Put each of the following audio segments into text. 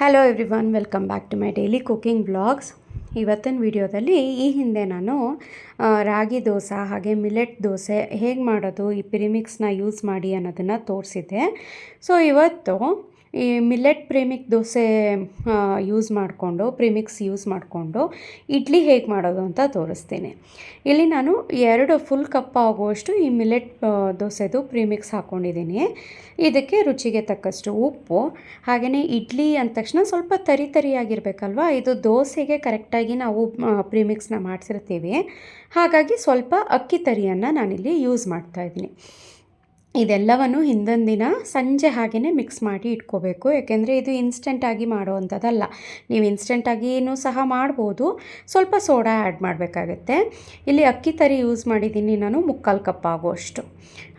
Hello everyone welcome back to my daily cooking blogs ಇವತ್ತಿನ ವಿಡಿಯೋದಲ್ಲಿ ಈ ಹಿಂದೆ ನಾನು ರಾಗಿ ದೋಸೆ ಹಾಗೆ ಮಿಲೆಟ್ ದೋಸೆ ಹೇಗೆ ಮಾಡೋದು, ಈ ಪಿರಿಮಿಕ್ಸ್ನ ಯೂಸ್ ಮಾಡಿ ಅನ್ನೋದನ್ನು ತೋರಿಸಿದ್ದೆ. ಸೊ ಇವತ್ತು ಈ ಮಿಲೆಟ್ ಪ್ರೇಮಿಕ್ ದೋಸೆ ಯೂಸ್ ಮಾಡಿಕೊಂಡು, ಪ್ರಿಮಿಕ್ಸ್ ಯೂಸ್ ಮಾಡಿಕೊಂಡು ಇಡ್ಲಿ ಹೇಗೆ ಮಾಡೋದು ಅಂತ ತೋರಿಸ್ತೀನಿ. ಇಲ್ಲಿ ನಾನು ಎರಡು ಫುಲ್ ಕಪ್ ಆಗುವಷ್ಟು ಈ ಮಿಲೆಟ್ ದೋಸೆದು ಪ್ರೀಮಿಕ್ಸ್ ಹಾಕ್ಕೊಂಡಿದ್ದೀನಿ ಇದಕ್ಕೆ ರುಚಿಗೆ ತಕ್ಕಷ್ಟು ಉಪ್ಪು ಹಾಗೆಯೇ ಇಡ್ಲಿ ಅಂದ ತಕ್ಷಣ ಸ್ವಲ್ಪ ತರಿ ತರಿಯಾಗಿರ್ಬೇಕಲ್ವ ಇದು ದೋಸೆಗೆ ಕರೆಕ್ಟಾಗಿ ನಾವು ಪ್ರಿಮಿಕ್ಸ್ನ ಮಾಡಿಸಿರ್ತೀವಿ. ಹಾಗಾಗಿ ಸ್ವಲ್ಪ ಅಕ್ಕಿ ತರಿಯನ್ನು ನಾನಿಲ್ಲಿ ಯೂಸ್ ಮಾಡ್ತಾ ಇದ್ದೀನಿ. ಇದೆಲ್ಲವನ್ನು ಹಿಂದೊಂದು ದಿನ ಸಂಜೆ ಹಾಗೆಯೇ ಮಿಕ್ಸ್ ಮಾಡಿ ಇಟ್ಕೋಬೇಕು. ಯಾಕೆಂದರೆ ಇದು ಇನ್ಸ್ಟೆಂಟಾಗಿ ಮಾಡುವಂಥದ್ದಲ್ಲ. ನೀವು ಇನ್ಸ್ಟೆಂಟಾಗಿಯೂ ಸಹ ಮಾಡ್ಬೋದು. ಸ್ವಲ್ಪ ಸೋಡಾ ಆ್ಯಡ್ ಮಾಡಬೇಕಾಗತ್ತೆ. ಇಲ್ಲಿ ಅಕ್ಕಿ ತರಿ ಯೂಸ್ ಮಾಡಿದ್ದೀನಿ ನಾನು, ಮುಕ್ಕಾಲು ಕಪ್ ಆಗುವಷ್ಟು.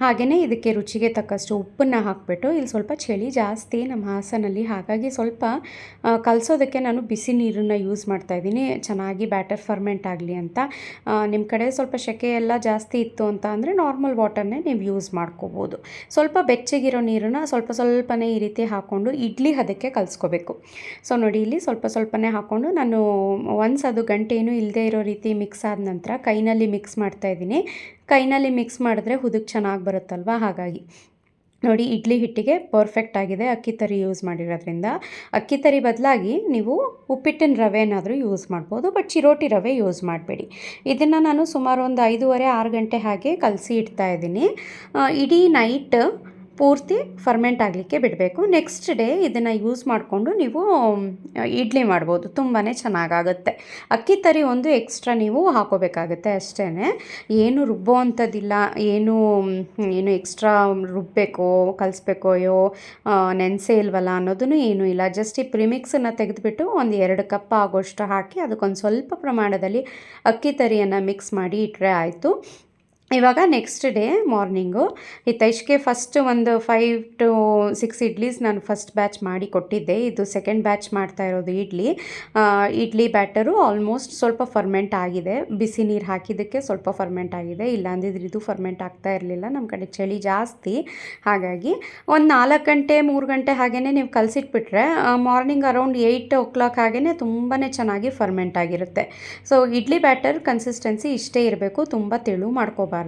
ಹಾಗೆಯೇ ಇದಕ್ಕೆ ರುಚಿಗೆ ತಕ್ಕಷ್ಟು ಉಪ್ಪನ್ನು ಹಾಕಿಬಿಟ್ಟು, ಇಲ್ಲಿ ಸ್ವಲ್ಪ ಚಳಿ ಜಾಸ್ತಿ, ನಮ್ಮ ಹಾಸನಲ್ಲಿ. ಹಾಗಾಗಿ ಸ್ವಲ್ಪ ಕಲಸೋದಕ್ಕೆ ನಾನು ಬಿಸಿ ನೀರನ್ನು ಯೂಸ್ ಮಾಡ್ತಾ ಇದ್ದೀನಿ. ಚೆನ್ನಾಗಿ ಬ್ಯಾಟರ್ ಫರ್ಮೆಂಟ್ ಆಗಲಿ ಅಂತ. ನಿಮ್ಮ ಕಡೆ ಸ್ವಲ್ಪ ಸೆಕೆ ಎಲ್ಲ ಜಾಸ್ತಿ ಇತ್ತು ಅಂತ ಅಂದರೆ ನಾರ್ಮಲ್ ವಾಟರ್ನೇ ನೀವು ಯೂಸ್ ಮಾಡ್ಕೋಬೋದು. ಸ್ವಲ್ಪ ಬೆಚ್ಚಗಿರೋ ನೀರನ್ನು ಸ್ವಲ್ಪ ಸ್ವಲ್ಪನೇ ಈ ರೀತಿ ಹಾಕ್ಕೊಂಡು ಇಡ್ಲಿ ಹದಕ್ಕೆ ಕಲಿಸ್ಕೋಬೇಕು. ಸೊ, ನೋಡಿ ಇಲ್ಲಿ ಸ್ವಲ್ಪ ಸ್ವಲ್ಪನೇ ಹಾಕ್ಕೊಂಡು ನಾನು ಒನ್ಸ್ ಅದು ಗಂಟೆ ಇಲ್ಲದೆ ಇರೋ ರೀತಿ ಮಿಕ್ಸ್ ಆದ ನಂತರ ಕೈನಲ್ಲಿ ಮಿಕ್ಸ್ ಮಾಡ್ತಾ ಇದ್ದೀನಿ. ಕೈನಲ್ಲಿ ಮಿಕ್ಸ್ ಮಾಡಿದ್ರೆ ಹುದಕ್ಕೆ ಚೆನ್ನಾಗಿ ಬರುತ್ತಲ್ವ? ಹಾಗಾಗಿ. ನೋಡಿ, ಇಡ್ಲಿ ಹಿಟ್ಟಿಗೆ ಪರ್ಫೆಕ್ಟ್ ಆಗಿದೆ. ಅಕ್ಕಿ ತರಿ ಯೂಸ್ ಮಾಡಿರೋದ್ರಿಂದ. ಅಕ್ಕಿ ತರಿ ಬದಲಾಗಿ ನೀವು ಉಪ್ಪಿಟ್ಟಿನ ರವೆನಾದರೂ ಯೂಸ್ ಮಾಡ್ಬೋದು ಬಟ್ ಚಿರೋಟಿ ರವೆ ಯೂಸ್ ಮಾಡಬೇಡಿ. ಇದನ್ನು ನಾನು ಸುಮಾರು ಒಂದು ಐದೂವರೆ, ಆರು ಗಂಟೆ ಹಾಗೆ ಕಲಸಿ ಇಡ್ತಾ ಇದ್ದೀನಿ. ಇಡೀ ನೈಟ್ ಪೂರ್ತಿ ಫರ್ಮೆಂಟ್ ಆಗಲಿಕ್ಕೆ ಬಿಡಬೇಕು. ನೆಕ್ಸ್ಟ್ ಡೇ ಇದನ್ನು ಯೂಸ್ ಮಾಡಿಕೊಂಡು ನೀವು ಇಡ್ಲಿ ಮಾಡ್ಬೋದು. ತುಂಬಾ ಚೆನ್ನಾಗಾಗುತ್ತೆ. ಅಕ್ಕಿ ತರಿ ಒಂದು ಎಕ್ಸ್ಟ್ರಾ ನೀವು ಹಾಕೋಬೇಕಾಗುತ್ತೆ ಅಷ್ಟೇ ಏನು ರುಬ್ಬೋ ಅಂಥದ್ದಿಲ್ಲ ಏನು ಏನು ಎಕ್ಸ್ಟ್ರಾ ರುಬ್ಬಬೇಕೋ ಅಯ್ಯೋ ನೆನೆಸೇ ಇಲ್ವಲ್ಲ ಅನ್ನೋದನ್ನು ಏನೂ ಇಲ್ಲ. ಜಸ್ಟ್ ಈ ಪ್ರಿಮಿಕ್ಸನ್ನು ತೆಗೆದುಬಿಟ್ಟು ಒಂದು ಎರಡು ಕಪ್ ಆಗೋಷ್ಟು ಹಾಕಿ ಅದಕ್ಕೊಂದು ಸ್ವಲ್ಪ ಪ್ರಮಾಣದಲ್ಲಿ ಅಕ್ಕಿ ತರಿಯನ್ನು ಮಿಕ್ಸ್ ಮಾಡಿ ಇಟ್ಟರೆ ಆಯಿತು. ಇವಾಗ ನೆಕ್ಸ್ಟ್ ಡೇ ಮಾರ್ನಿಂಗು ಹಿತೈಷ್ಗೆ ಫಸ್ಟ್ ಒಂದು ಫೈವ್ ಟು ಸಿಕ್ಸ್ ಇಡ್ಲೀಸ್ ನಾನು ಫಸ್ಟ್ ಬ್ಯಾಚ್ ಮಾಡಿ ಕೊಟ್ಟಿದ್ದೆ. ಇದು ಸೆಕೆಂಡ್ ಬ್ಯಾಚ್ ಮಾಡ್ತಾ ಇರೋದು ಇಡ್ಲಿ. ಇಡ್ಲಿ ಬ್ಯಾಟರು ಆಲ್ಮೋಸ್ಟ್ ಸ್ವಲ್ಪ ಫರ್ಮೆಂಟ್ ಆಗಿದೆ. ಬಿಸಿ ನೀರು ಹಾಕಿದ್ದಕ್ಕೆ ಸ್ವಲ್ಪ ಫರ್ಮೆಂಟ್ ಆಗಿದೆ. ಇಲ್ಲಾಂದಿದ್ರೆ ಇದು ಫರ್ಮೆಂಟ್ ಆಗ್ತಾ ಇರಲಿಲ್ಲ. ನಮ್ಮ ಕಡೆ ಚಳಿ ಜಾಸ್ತಿ. ಹಾಗಾಗಿ ಒಂದು ನಾಲ್ಕು ಗಂಟೆ, ಮೂರು ಗಂಟೆ ಹಾಗೆಯೇ ನೀವು ಕಲಸಿಟ್ಬಿಟ್ರೆ morning around eight o'clock ಹಾಗೆಯೇ ತುಂಬಾ ಚೆನ್ನಾಗಿ ಫರ್ಮೆಂಟ್ ಆಗಿರುತ್ತೆ. ಸೊ ಇಡ್ಲಿ ಬ್ಯಾಟರ್ ಕನ್ಸಿಸ್ಟೆನ್ಸಿ ಇಷ್ಟೇ ಇರಬೇಕು. ತುಂಬ ತೆಳು ಮಾಡ್ಕೋಬಾರ್ದು.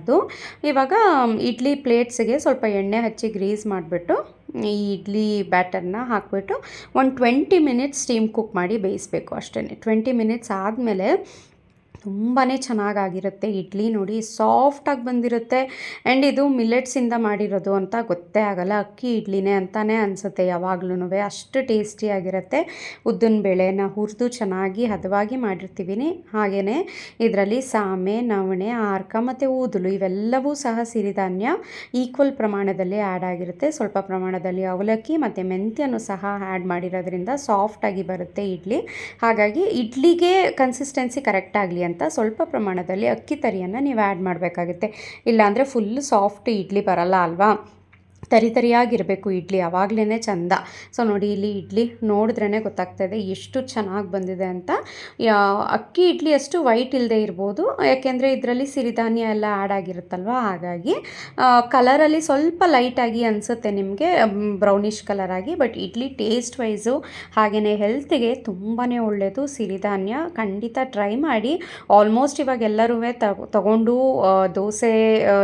ಇವಾಗ ಮ್, ಇಡ್ಲಿ ಪ್ಲೇಟ್ಸ್ಗೆ ಸ್ವಲ್ಪ ಎಣ್ಣೆ ಹಚ್ಚಿ ಗ್ರೀಸ್ ಮಾಡಿಬಿಟ್ಟು ಈ ಇಡ್ಲಿ ಬ್ಯಾಟರ್ನ ಹಾಕಿಬಿಟ್ಟು ಒಂದು ಟ್ವೆಂಟಿ ಮಿನಿಟ್ಸ್ ಸ್ಟೀಮ್ ಕುಕ್ ಮಾಡಿ ಬೇಯಿಸಬೇಕು ಅಷ್ಟೇ ಟ್ವೆಂಟಿ ಮಿನಿಟ್ಸ್ ಆದಮೇಲೆ ತುಂಬಾ ಚೆನ್ನಾಗಾಗಿರುತ್ತೆ. ಇಡ್ಲಿ ನೋಡಿ ಸಾಫ್ಟಾಗಿ ಬಂದಿರುತ್ತೆ. ಆ್ಯಂಡ್ ಇದು ಮಿಲೆಟ್ಸಿಂದ ಮಾಡಿರೋದು ಅಂತ ಗೊತ್ತೇ ಆಗಲ್ಲ. ಅಕ್ಕಿ ಇಡ್ಲಿನೇ ಅಂತಲೇ ಅನಿಸುತ್ತೆ ಯಾವಾಗ್ಲೂ ಅಷ್ಟು ಟೇಸ್ಟಿಯಾಗಿರುತ್ತೆ ಉದ್ದಿನ ಬೇಳೆನ ಹುರಿದು ಚೆನ್ನಾಗಿ ಹದವಾಗಿ ಮಾಡಿರ್ತೀವಿ ಹಾಗೆಯೇ ಇದರಲ್ಲಿ ಸಾಮೆ, ನವಣೆ, ಆರ್ಕ ಮತ್ತು ಊದಲು ಇವೆಲ್ಲವೂ ಸಹ ಸಿರಿಧಾನ್ಯ ಈಕ್ವಲ್ ಪ್ರಮಾಣದಲ್ಲಿ ಆ್ಯಡ್ ಆಗಿರುತ್ತೆ. ಸ್ವಲ್ಪ ಪ್ರಮಾಣದಲ್ಲಿ ಅವಲಕ್ಕಿ ಮತ್ತು ಮೆಂತ್ಯನೂ ಸಹ ಆ್ಯಡ್ ಮಾಡಿರೋದ್ರಿಂದ ಸಾಫ್ಟಾಗಿ ಬರುತ್ತೆ ಇಡ್ಲಿ. ಹಾಗಾಗಿ ಇಡ್ಲಿಗೆ ಕನ್ಸಿಸ್ಟೆನ್ಸಿ ಕರೆಕ್ಟ್ ಆಗಲಿ ಅಂತ ಸ್ವಲ್ಪ ಪ್ರಮಾಣದಲ್ಲಿ ಅಕ್ಕಿ ತರಿಯನ್ನು ನೀವು ಆ್ಯಡ್ ಮಾಡಬೇಕಾಗುತ್ತೆ. ಇಲ್ಲಾಂದರೆ ಫುಲ್ ಸಾಫ್ಟ್ ಇಡ್ಲಿ ಬರಲ್ಲ ಅಲ್ವಾ? ತರಿ ತರಿಯಾಗಿರಬೇಕು ಇಡ್ಲಿ ಆವಾಗಲೇ ಚಂದ. ಸೊ ನೋಡಿ ಇಲ್ಲಿ ಇಡ್ಲಿ ನೋಡಿದ್ರೇ ಗೊತ್ತಾಗ್ತಾಯಿದೆ ಎಷ್ಟು ಚೆನ್ನಾಗಿ ಬಂದಿದೆ ಅಂತ. ಅಕ್ಕಿ ಇಡ್ಲಿ ಅಷ್ಟು ವೈಟ್ ಇಲ್ಲದೆ ಇರ್ಬೋದು. ಯಾಕೆಂದರೆ ಇದರಲ್ಲಿ ಸಿರಿಧಾನ್ಯ ಎಲ್ಲ ಆ್ಯಡ್ ಆಗಿರುತ್ತಲ್ವ? ಹಾಗಾಗಿ ಕಲರಲ್ಲಿ ಸ್ವಲ್ಪ ಲೈಟಾಗಿ ಅನಿಸುತ್ತೆ ನಿಮಗೆ ಬ್ರೌನಿಷ್ ಕಲರ್ ಆಗಿ. ಬಟ್ ಇಡ್ಲಿ ಟೇಸ್ಟ್ ವೈಸು ಹಾಗೆಯೇ ಹೆಲ್ತಿಗೆ ತುಂಬಾ ಒಳ್ಳೆಯದು ಸಿರಿಧಾನ್ಯ ಖಂಡಿತ ಟ್ರೈ ಮಾಡಿ. ಆಲ್ಮೋಸ್ಟ್ ಇವಾಗ ಎಲ್ಲರೂ ತಗೊಂಡು ದೋಸೆ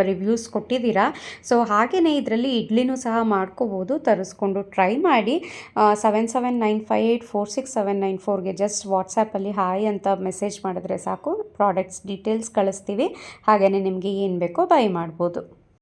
ರಿವ್ಯೂಸ್ ಕೊಟ್ಟಿದ್ದೀರಾ. ಸೊ ಹಾಗೆಯೇ ಇದರಲ್ಲಿ ಇಡ್ಲಿನೂ ಸಹ ಮಾಡ್ಕೋಬೋದು. ತರಿಸ್ಕೊಂಡು ಟ್ರೈ ಮಾಡಿ. Seven seven nine five eight four six seven nine ಫೋರ್ಗೆ just ವಾಟ್ಸಪ್ಪಲ್ಲಿ ಹಾಯ್ ಅಂತ ಮೆಸೇಜ್ ಮಾಡಿದ್ರೆ ಸಾಕು. ಪ್ರಾಡಕ್ಟ್ಸ್ ಡೀಟೇಲ್ಸ್ ಕಳಿಸ್ತೀವಿ. ಹಾಗೆಯೇ ನಿಮಗೆ ಏನು ಬೇಕೋ ಬೈ ಮಾಡ್ಬೋದು.